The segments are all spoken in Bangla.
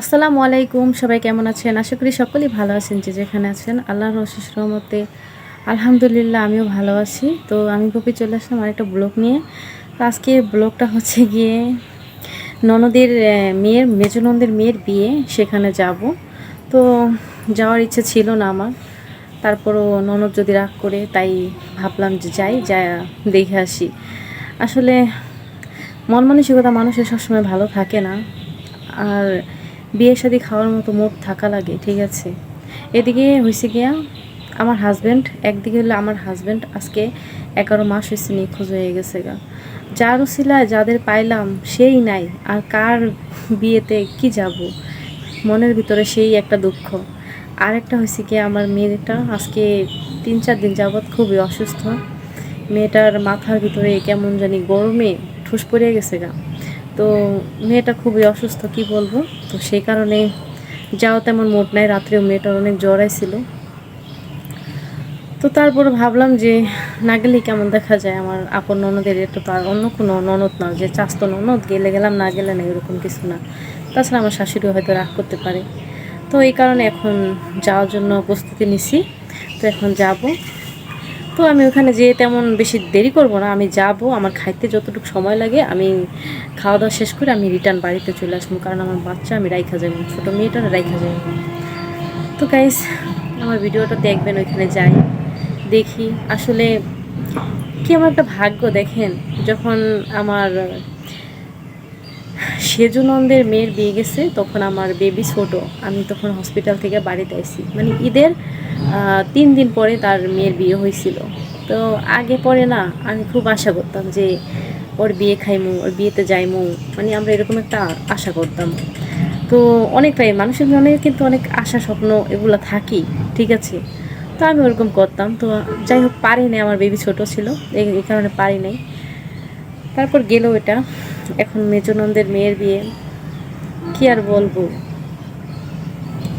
আসসালামু আলাইকুম, সবাই কেমন আছেন? আশা করি সকলেই ভালো আছেন, যে যেখানে আছেন। আল্লাহর অশেষ রহমতে আলহামদুলিল্লাহ আমিও ভালো আছি। তো আমি কপি চলে আসলাম আরেকটা ব্লগ নিয়ে। তো আজকে ব্লগটা হচ্ছে গিয়ে ননদের মেয়ের মেজো ননদের মেয়ের বিয়ে, সেখানে যাব। তো যাওয়ার ইচ্ছে ছিল না আমার। তারপরও ননদ যদি রাগ করে, তাই ভাবলাম যে যাই, যা দেখে আসি। আসলে মন মানসিকতা মানুষের সবসময় ভালো থাকে না। আর বিয়ে শাদি খাওয়ার মতো মুড থাকা লাগে, ঠিক আছে। এদিকে হয়েছে গিয়া আমার হাজব্যান্ড একদিকে হলো আমার হাজব্যান্ড আজকে এগারো মাস হয়েছে নিখোঁজ হয়ে গেছে গা। যার উসিলায় যাদের পাইলাম, সেই নাই, আর কার বিয়েতে কি যাব? মনের ভিতরে সেই একটা দুঃখ। আর একটা হয়েছে কি আমার মেয়েটা, আজকে তিন চার দিন যাবৎ খুবই অসুস্থ। মেয়েটার মাথার ভিতরে কেমন জানি গরমে ঠুস পড়ে গেছে গা। তো মেয়েটা খুবই অসুস্থ, কি বলব? তো সেই কারণে যাও তেমন মোট নাই, রাত্রেও মেয়েটার অনেক জ্বর ছিল তো তারপরে ভাবলাম যে না গেলেই কেমন দেখা যায়? আমার আপন ননদের, এটা তো আর অন্য কোনো ননদ না, যে চাস্ত ননদ, গেলে গেলাম, না গেলে না, এরকম কিছু না। তাছাড়া আমার শাশুড়িও হয়তো রাগ করতে পারে। তো এই কারণে এখন যাওয়ার জন্য প্রস্তুতি নিছি। তো এখন যাব। তো আমি ওখানে যেয়ে তেমন বেশি দেরি করব না। আমি যাব, আমার খাইতে যতটুকু সময় লাগে, আমি খাওয়া দাওয়া শেষ করে আমি রিটার্ন বাড়িতে চলে আসব, কারণ আমার বাচ্চা, আমি রাইখা যাব ছোটো মেয়েটারা রাইখা যাব তো গাইস আমার ভিডিওটা দেখবেন, ওইখানে যাই, দেখি। আসলে কি আমার একটা ভাগ্য দেখেন, যখন আমার সেজুনন্দের মেয়ের বিয়ে গেছে, তখন আমার বেবি ছোট, আমি তখন হসপিটাল থেকে বাড়িতে আইছি। মানে ঈদের তিন দিন পরে তার মেয়ের বিয়ে হয়েছিল। তো আগে পরে না, আমি খুব আশা করতাম যে ওর বিয়ে খাইমু, ওর বিয়েতে যাইমু। মানে আমরা এরকম একটা আশা করতাম। তো অনেকটাই মানুষের মনে কিন্তু অনেক আশা, স্বপ্ন এগুলো থাকি ঠিক আছে? তো আমি ওরকম করতাম। তো যাই হোক, পারি নাই, আমার বেবি ছোট ছিল এই কারণে পারি নাই। তারপর গেল এটা। এখন মেজনন্দের মেয়ের বিয়ে। কি আর বলব?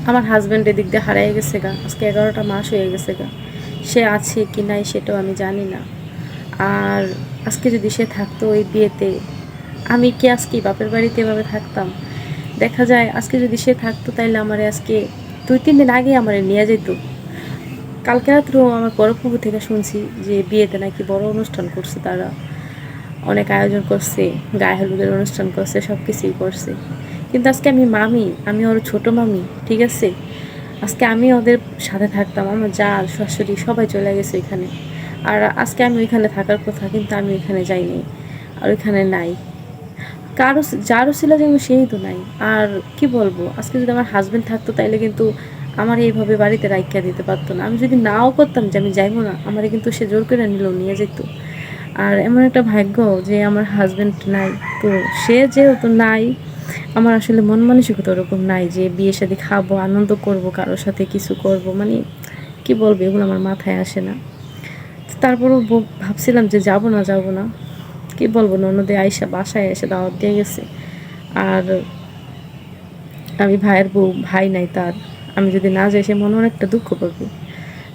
আমার হাজব্যান্ড এদিক দিয়ে হারিয়ে গেছে গা। আজকে এগারোটা মাস হয়ে গেছে গা। সে আছে কি নাই সেটাও আমি জানি না। আর আজকে যদি সে থাকতো ওই বিয়েতে, আমি কি আজকে বাপের বাড়িতে এভাবে থাকতাম? দেখা যায় আজকে যদি সে থাকতো তাইলে আমার আজকে দুই, তিন দিন আগে আমার নিয়ে যেত কালকে রাত্রেও আমার পরপুকুর থেকে শুনছি যে বিয়েতে নাকি বড় অনুষ্ঠান করছে তারা। অনেক আয়োজন করছে, গায়ে হলুদের অনুষ্ঠান করছে সব কিছুই করছে। কিন্তু আজকে আমি মামি, আমি ওর ছোট মামি, ঠিক আছে? আজকে আমি ওদের সাথে থাকতাম, আমার জাল শাশুড়ি সবাই চলে গেছে এখানে। আর আজকে আমি ওইখানে থাকার কথা, কিন্তু আমি ওইখানে যাইনি, আর ওইখানে নাই। কারও যারও ছিল যেমন সেই তো নাই। আর কি বলব, আজকে যদি আমার হাজবেন্ড থাকতো, তাইলে কিন্তু আমার এইভাবে বাড়িতে রাইখা দিতে পারতো না। আমি যদি নাও করতাম যে আমি যাইবো না, আমার কিন্তু সে জোর করে নিল, নিয়ে যেত আর এমন একটা ভাগ্য যে আমার হাজব্যান্ড নাই। তো সে যেহেতু নাই আমার আসলে মন মানসিকতা ওরকম নাই যে বিয়ের সাথে খাব, আনন্দ করব, কারোর সাথে কিছু করব মানে কি বলব, এগুলো আমার মাথায় আসে না। তারপরও ভাবছিলাম যে যাব না যাব না। কি বলব, ননদে আইসা বাসায় এসে দাওয়াত দিয়ে গেছে। আর আমি ভাইয়ের বউ, ভাই নাই তার। আমি যদি না যাই, সে মনে অনেকটা দুঃখ পাবে।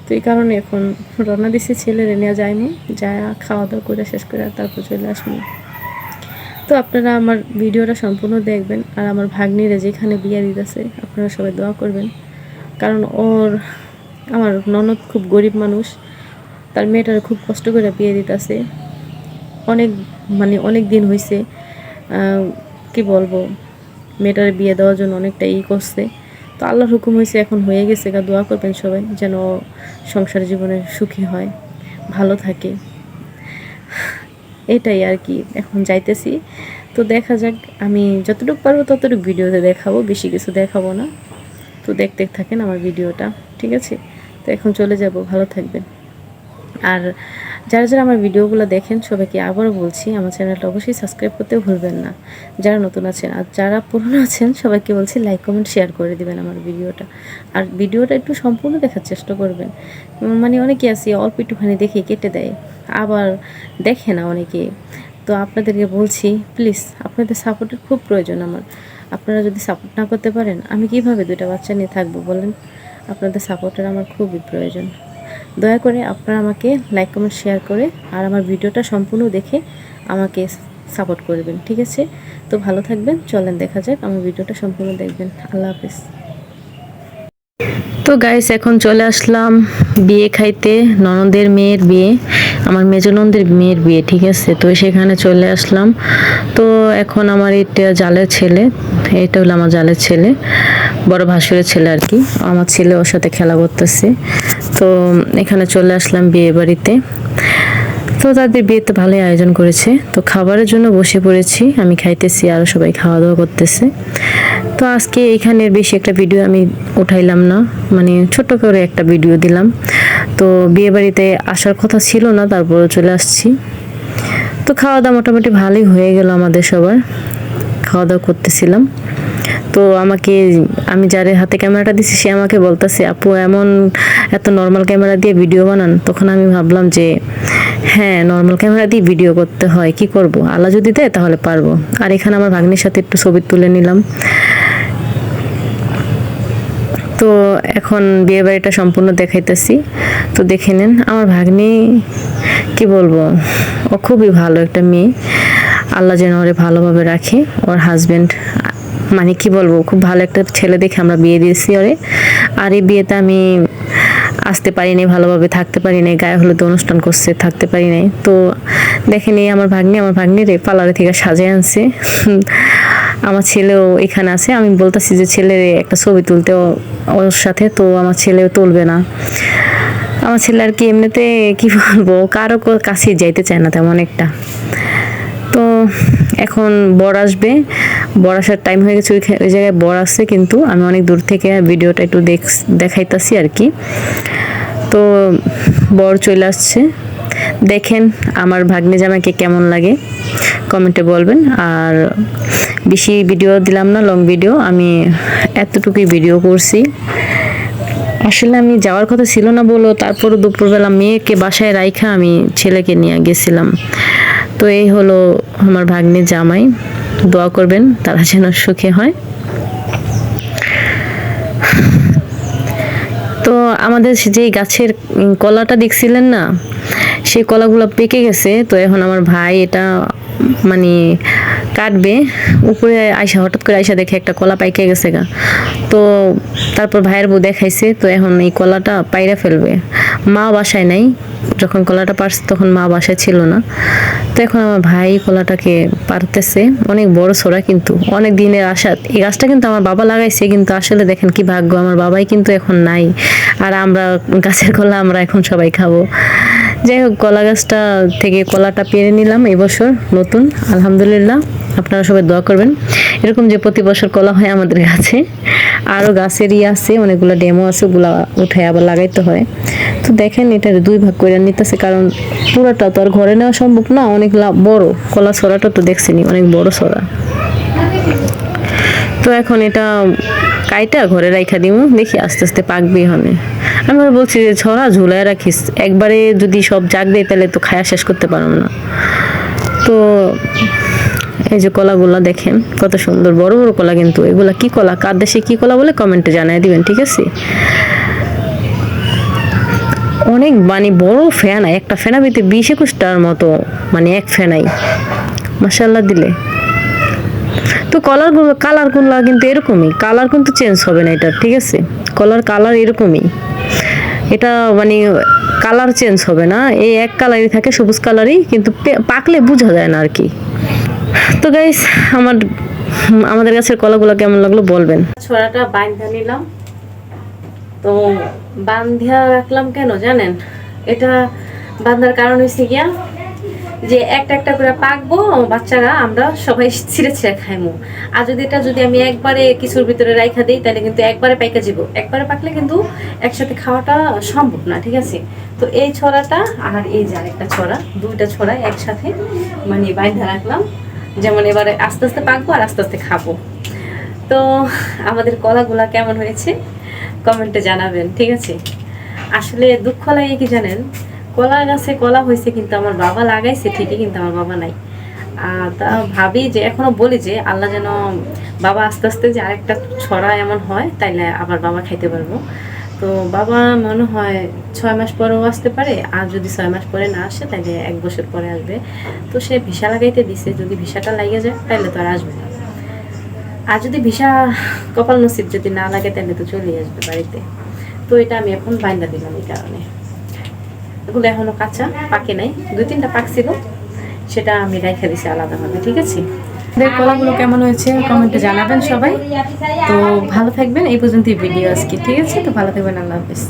তো এই কারণে এখন রওনা দিছি, ছেলের নিয়ে যাইনি। যা খাওয়া দাওয়া করে শেষ করে তারপর চলে আসব। তো আপনারা আমার ভিডিওটা সম্পূর্ণ দেখবেন আর আমার ভাগ্নিরা যেখানে বিয়ে দিতেছে, আপনারা সবাই দোয়া করবেন। কারণ ওর, আমার ননদ খুব গরিব মানুষ, তার মেয়েটার খুব কষ্ট করে বিয়ে দিতেছে। অনেক মানে অনেক দিন হয়েছে কি বলব, মেয়েটার বিয়ে দেওয়ার জন্য অনেকটা ই করছে। তো আল্লাহর হুকুম হয়েছে এখন হয়ে গেছে গা, দোয়া করবেন সবাই যেন সংসার জীবনে সুখী হয়, ভালো থাকে। এটাই আর কি, এখন যাইতেছি। তো দেখা যাক, আমি যতটুকু পারব ততটুকু ভিডিওতে দেখাবো, বেশি কিছু দেখাবো না। তো দেখতে থাকেন আমার ভিডিওটা, ঠিক আছে? তো এখন চলে যাব, ভালো থাকবেন। আর যারা যারা আমার ভিডিওগুলো দেখেন, সবাইকে আবারও বলছি, আমার চ্যানেলটা অবশ্যই সাবস্ক্রাইব করতেও ভুলবেন না। যারা নতুন আছেন আর যারা পুরনো আছেন, সবাইকে বলছি লাইক কমেন্ট শেয়ার করে দিবেন আমার ভিডিওটা। আর ভিডিওটা একটু সম্পূর্ণ দেখার চেষ্টা করবেন। মানে অনেকে আছে, অল্প একটুখানি দেখে কেটে দেয়, আবার দেখে না অনেকে। তো আপনাদেরকে বলছি প্লিজ আপনাদের সাপোর্টের খুব প্রয়োজন আমার। আপনারা যদি সাপোর্ট না করতে পারেন, আমি কীভাবে দুইটা বাচ্চা নিয়ে থাকব বলেন? আপনাদের সাপোর্টের আমার খুবই প্রয়োজন। দয়া করে আপনারা আমাকে লাইক কমেন্ট শেয়ার করে আর আমার ভিডিওটা সম্পূর্ণ দেখে আমাকে সাপোর্ট করবেন ঠিক আছে? তো ভালো থাকবেন, চলেন দেখা যাক, আমার ভিডিওটা সম্পূর্ণ দেখবেন। আল্লাহ হাফেজ। তো গাইস এখন চলে আসলাম বিয়ে খাইতে ননদের মেয়ের বিয়ে, আমার মেজ ননদের মেয়ের বিয়ে, ঠিক আছে? তো সেখানে চলে আসলাম। তো এখন আমার এটা জালের ছেলে, এটা হলো আমার জালের ছেলে, বড় ভাসুরের ছেলে আর কি। আমার ছেলে ওর সাথে খেলা করতেছে। তো এখানে চলে আসলাম বিয়ে বাড়িতে। তো তাদের বিয়েতে ভালোই আয়োজন করেছে। তো খাবারের জন্য বসে পড়েছি, আমি খাইতেছি আরও সবাই খাওয়া দাওয়া করতেছে। তো আজকে এখানের বেশি একটা ভিডিও আমি উঠাইলাম না মানে ছোট করে একটা ভিডিও দিলাম। তো বিয়ে বাড়িতে আসার কথা ছিল না তারপরে চলে আসছি। তো খাওয়া দাওয়া মোটামুটি ভালোই হয়ে গেল আমাদের সবার। খাওয়া দাওয়া করতেছিলাম। তো আমাকে, আমি যার হাতে ক্যামেরাটা দিছি, সে আমাকে বলতেছে, আপু, এমন এত নর্মাল ক্যামেরা দিয়ে ভিডিও বানান। তখন আমি ভাবলাম যে হ্যাঁ নর্মাল ক্যামেরা দিয়ে ভিডিও করতে হয়, কি করব? আল্লাহ যদি দেয়, তাহলে পারব। আর এখানে আমার ভাগ্নির সাথে একটু ছবি তুলে নিলাম। তো এখন বিয়ে বাড়িটা সম্পূর্ণ দেখাইতেছি। তো দেখে নেন, আমার ভাগ্নি, কি বলব, ও খুবই ভালো একটা মেয়ে। আল্লাহ যেন ওরে ভালোভাবে রাখে, ওর হাজবেন্ড মানে কি বলব, খুব ভালো একটা ছেলে দেখে আমরা বিয়ে দিয়েছি ওরে। আর এই বিয়েতে আমি আসতে পারি পারিনি, ভালোভাবে থাকতে পারি নাই গায়ে হলুদ অনুষ্ঠান করছে, থাকতে পারি নাই তো দেখেন এই আমার ভাগ্নি আমার ভাগ্নি রে পার্লারে থেকে সাজিয়ে আনছে। আমার ছেলেও এখানে আছে, আমি বলতেছি যে ছেলের একটা ছবি তুলতে ওর সাথে, তো আমার ছেলেও তুলবে না। আমার ছেলে আর কি এমনিতে কি বলব, কারও কাছে যাইতে চায় না তেমন একটা। এখন বর আসবে। বর আসার টাইম হয়ে গেছে, ওই জায়গায় বর আসছে কিন্তু আমি অনেক দূর থেকে ভিডিওটা একটু দেখ দেখাইতাছি আর কি। তো বর চলে আসছে। দেখেন আমার ভাগ্নে জামাকে কেমন লাগে। কমেন্টে বলবেন। আর বেশি ভিডিও দিলাম না লং ভিডিও আমি এতটুকুই ভিডিও করছি। আসলে আমি যাওয়ার কথা ছিল না বলো। তারপরে দুপুরবেলা মেয়েকে বাসায় রাইখা আমি ছেলেকে নিয়ে গেছিলাম। তো এই হলো আমার ভাগ্নে জামাই। দোয়া করবেন, তারা যেন সুখে হয়। তো আমাদের যেই গাছের কলাটা দেখছিলেন না, সেই কলাগুলো পেকে গেছে। তো এখন আমার ভাই এটা মানে কাটবে। উপরে আয়সা হঠাৎ করে আইসা দেখে একটা কলা পাইকে গেছে গা। তো তারপর ভাইয়ের বউ দেখাইছে, তো এখন এই কলাটা পাইরা ফেলবে। মা বাসায় নাই। যখন কলাটা পারছে তখন মা বাসায় ছিল না। তো এখন আমার ভাই কলাটাকে পারতেছে। অনেক বড় ছোড়া কিন্তু, অনেক দিনের আশা। এই গাছটা কিন্তু আমার বাবা লাগাইছে, কিন্তু আসলে দেখেন কি ভাগ্য, আমার বাবাই কিন্তু এখন নাই। আর আমরা গাছের কলা আমরা এখন সবাই খাব। যাই হোক, কলা গাছটা থেকে কলাটা পেরে নিলাম এবছর নতুন, আলহামদুলিল্লাহ। আপনারা সবাই দোয়া করবেন। এরকম যে প্রতি বছর কলা হয় আমাদের গাছে। আরও গাছেরই আছে, অনেকগুলো ডেমো আছে, ওগুলা উঠায় আবার লাগাইতে হয়। তো দেখেন এটা দুই ভাগ করে নিতেছে, কারণ পুরোটা তো আর ঘরে নেওয়া সম্ভব না, অনেক বড়। কলা ছড়াটা তো দেখছিনি অনেক বড় ছড়া। তো এখন এটা কাইটা ঘরে রাইখা দিব দেখি আস্তে আস্তে পাকবে হনে আমি বলছি যে ছড়া ঝুলায় রাখিস, একবারে যদি সব জাগ দেয় তাহলে তো খায়া শেষ করতে পারব না। তো এই যে কলাগুলা দেখেন, কত সুন্দর, বড় বড় কলা কিন্তু। এগুলা কি কলা? কার দেশে কি কলা বলে কমেন্টে জানাই দিবেন, ঠিক আছে? অনেক মানে বড় ফেনা একটা ভিতরে বিশ একুশটার মতো মানে এক ফেনাই। মাসাল্লাহ দিলে। তো কলার কালারগুলো কিন্তু এরকমই, কালার কিন্তু চেঞ্জ হবে না এটা, ঠিক আছে? কলার কালার এরকমই। এটা মানে কালার চেঞ্জ হবে না, এই এক কালারই থাকে, সবুজ কালারই, কিন্তু পাকলে বোঝা যায় না আর কি। তো গাইস আমার, আমাদের গাছের কলাগুলো কেমন লাগল বলবেন? ছড়াটা বাইন্ধা নিলাম। তো বান্ধিয়া রাখলাম কেন জানেন? এটা বান্ধার কারণ হয়েছে গিয়া যে একটা একটা করে পাকবো, বাচ্চারা, আমরা সবাই ছিঁড়ে ছিঁড়ে খাইমু। আর যদি এটা যদি আমি একবারে কিছুর ভিতরে রাইখা দিই, তাহলে কিন্তু একবারে পাইকা যাব। একবারে পাকলে কিন্তু একসাথে খাওয়াটা সম্ভব না, ঠিক আছে? তো এই ছড়াটা আর এই যে আরেকটা ছড়া, দুইটা ছড়া একসাথে মানে বাইন্ধা রাখলাম। যেমন এবারে আস্তে আস্তে পাকবো আর আস্তে আস্তে খাব। তো আমাদের কলাগুলা কেমন হয়েছে? কমেন্টে জানাবেন, ঠিক আছে? আসলে দুঃখ লাগে কি জানেন? কলা গাছে কলা হয়েছে কিন্তু আমার বাবা লাগাইছে, ঠিকই কিন্তু আমার বাবা নাই। তা ভাবি যে, এখনও বলি যে, আল্লাহ যেন বাবা আস্তে আস্তে যে আরেকটা ছড়া এমন হয়, তাইলে আবার বাবা খাইতে পারব। তো বাবা মনে হয় ছয় মাস পরেও আসতে পারে, আর যদি ছয় মাস পরে না আসে, তাহলে এক বছর পরে আসবে। তো সে ভিসা লাগাইতে দিছে, যদি ভিসাটা লাগে যায়, তাহলে তো আর আসবে না। আর যদি ভিসা কপাল নসিব যদি না লাগে, তাহলে তো চলে আসবে বাড়িতে। তো এটা আমি এখন বাইন্দা দিলাম এই কারণে। এগুলো এখনও কাঁচা, পাকে নাই। দুই তিনটা পাকছিল সেটা আমি রেখে দিছি আলাদাভাবে, ঠিক আছে? আমাদের কলাগুলো কেমন হয়েছে কমেন্টে জানাবেন সবাই। তো ভালো থাকবেন, এই পর্যন্তই ভিডিও আজকে, ঠিক আছে? তো ভালো থাকবেন, আল্লাহ হাফিজ।